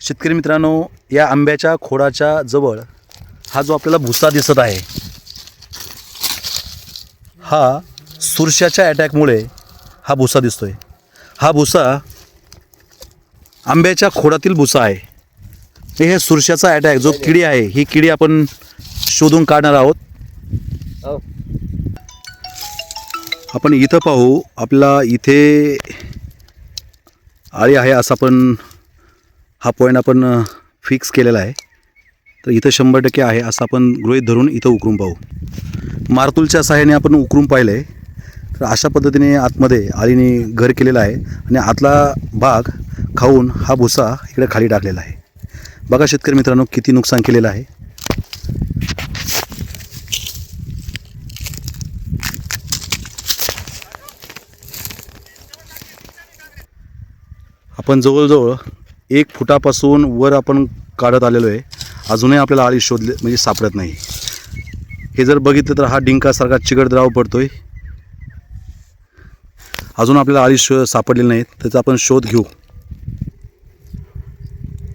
शेतकरी मित्रांनो या आंब्याच्या खोडाच्या जवळ हा जो आपल्याला भुसा दिसत आहे हा सुरशाच्या अटॅकमुळे हा भुसा दिसतोय. हा भुसा आंब्याच्या खोडातील भुसा आहे. हे हे सुरशाचा अटॅक जो किडी आहे ही किडी आपण शोधून काढणार आहोत. हो. आपण इथं पाहू आपला इथे आळी आहे असं आपण हा पॉईंट आपण फिक्स केलेला आहे. तर इथं शंभर टक्के आहे असं आपण गृहीत धरून इथं उकरून पाहू. मारतूलच्या सहाय्याने आपण उकरून पाहिलं. आहे तर अशा पद्धतीने आतमध्ये आळीने घर केलेलं आहे आणि आतला भाग खाऊन हा भुसा इकडे खाली टाकलेला आहे. बघा शेतकरी मित्रांनो किती नुकसान केलेलं आहे. आपण जवळजवळ एक फुटापासून वर आपण काढत आलेलो आहे. अजूनही आपल्याला आळी शोधले म्हणजे सापडत नाही. हे जर बघितलं तर हा डिंकासारखा चिकट द्राव पडतोय. अजून आपल्याला आळी शो सापडलेली नाहीत. त्याचा आपण शोध घेऊ.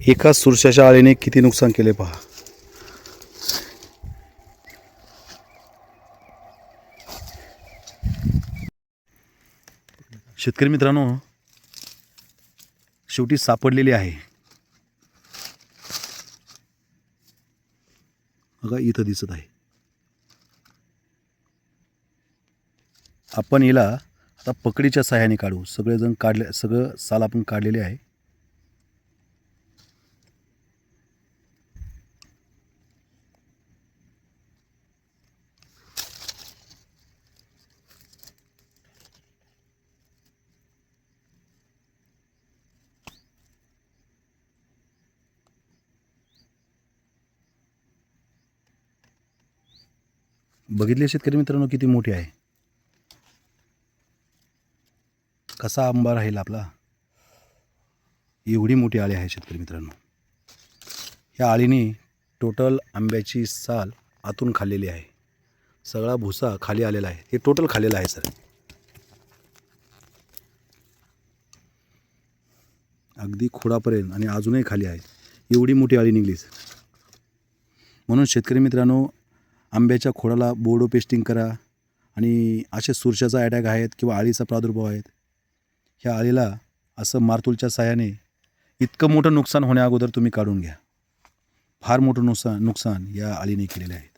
एका सुरशाच्या आळीने किती नुकसान केले पहा. शेतकरी मित्रांनो शेवटी सापडलेली आहे. बघा इथं दिसत आहे. आपण हिला आता पकडीच्या सहाय्याने काढू. सगळेजण काढले सगळं साल आपण काढलेले आहे. बघितले शेतकरी मित्रांनो किती मोठी आहे? कसा आंबा राहील आपला? एवढी मोठी आळी आहे शेतकरी मित्रांनो. या आळीने टोटल आंब्याची साल आतून खाल्लेली आहे. सगळा भुसा खाली आलेला आहे. हे टोटल खाल्लेलं आहे सर. अगदी खोडापर्यंत आणि अजूनही खाली आहे. एवढी मोठी आळी निघलीच म्हणून शेतकरी मित्रांनो आंब्याच्या खोडाला बोर्डो पेस्टिंग करा आणि असे सुरशाचा अटॅक आहेत किंवा आळीचा प्रादुर्भाव आहेत. ह्या आळीला असं मारतूलच्या सहाय्याने इतकं मोठं नुकसान होण्या अगोदर तुम्ही काढून घ्या. फार मोठं नुकसान नुकसान या आळीने केलेले आहेत.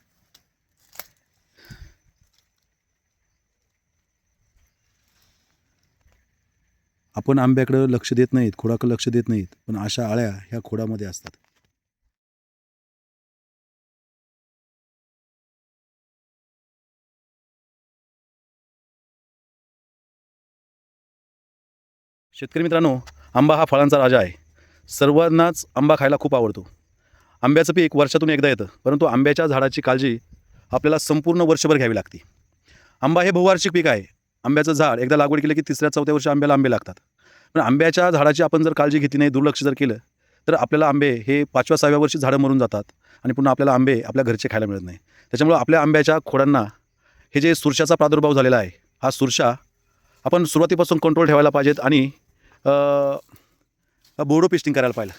आपण आंब्याकडं लक्ष देत नाहीत खोडाकडं लक्ष देत नाहीत पण अशा आळ्या ह्या खोडामध्ये असतात. शेतकरी मित्रांनो आंबा हा फळांचा राजा आहे. सर्वांनाच आंबा खायला खूप आवडतो. आंब्याचं पीक वर्षातून एकदा येतं परंतु आंब्याच्या झाडाची काळजी आपल्याला संपूर्ण वर्षभर घ्यावी लागते. आंबा हे बहुवार्षिक पीक आहे. आंब्याचं झाड एकदा लागवड केलं की तिसऱ्या चौथ्या वर्षी आंब्याला आंबे लागतात. पण आंब्याच्या झाडाची आपण जर काळजी घेतली नाही दुर्लक्ष जर केलं तर आपल्याला आंबे हे पाचव्या सहाव्या वर्षी झाडं मरून जातात आणि पुन्हा आपल्याला आंबे आपल्या घरचे खायला मिळत नाही. त्याच्यामुळं आपल्या आंब्याच्या खोडांना हे जे सुरशाचा प्रादुर्भाव झालेला आहे हा सुरशा आपण सुरुवातीपासून कंट्रोल ठेवायला पाहिजेत आणि बोडो पेस्टिंग करायला पाहिलं.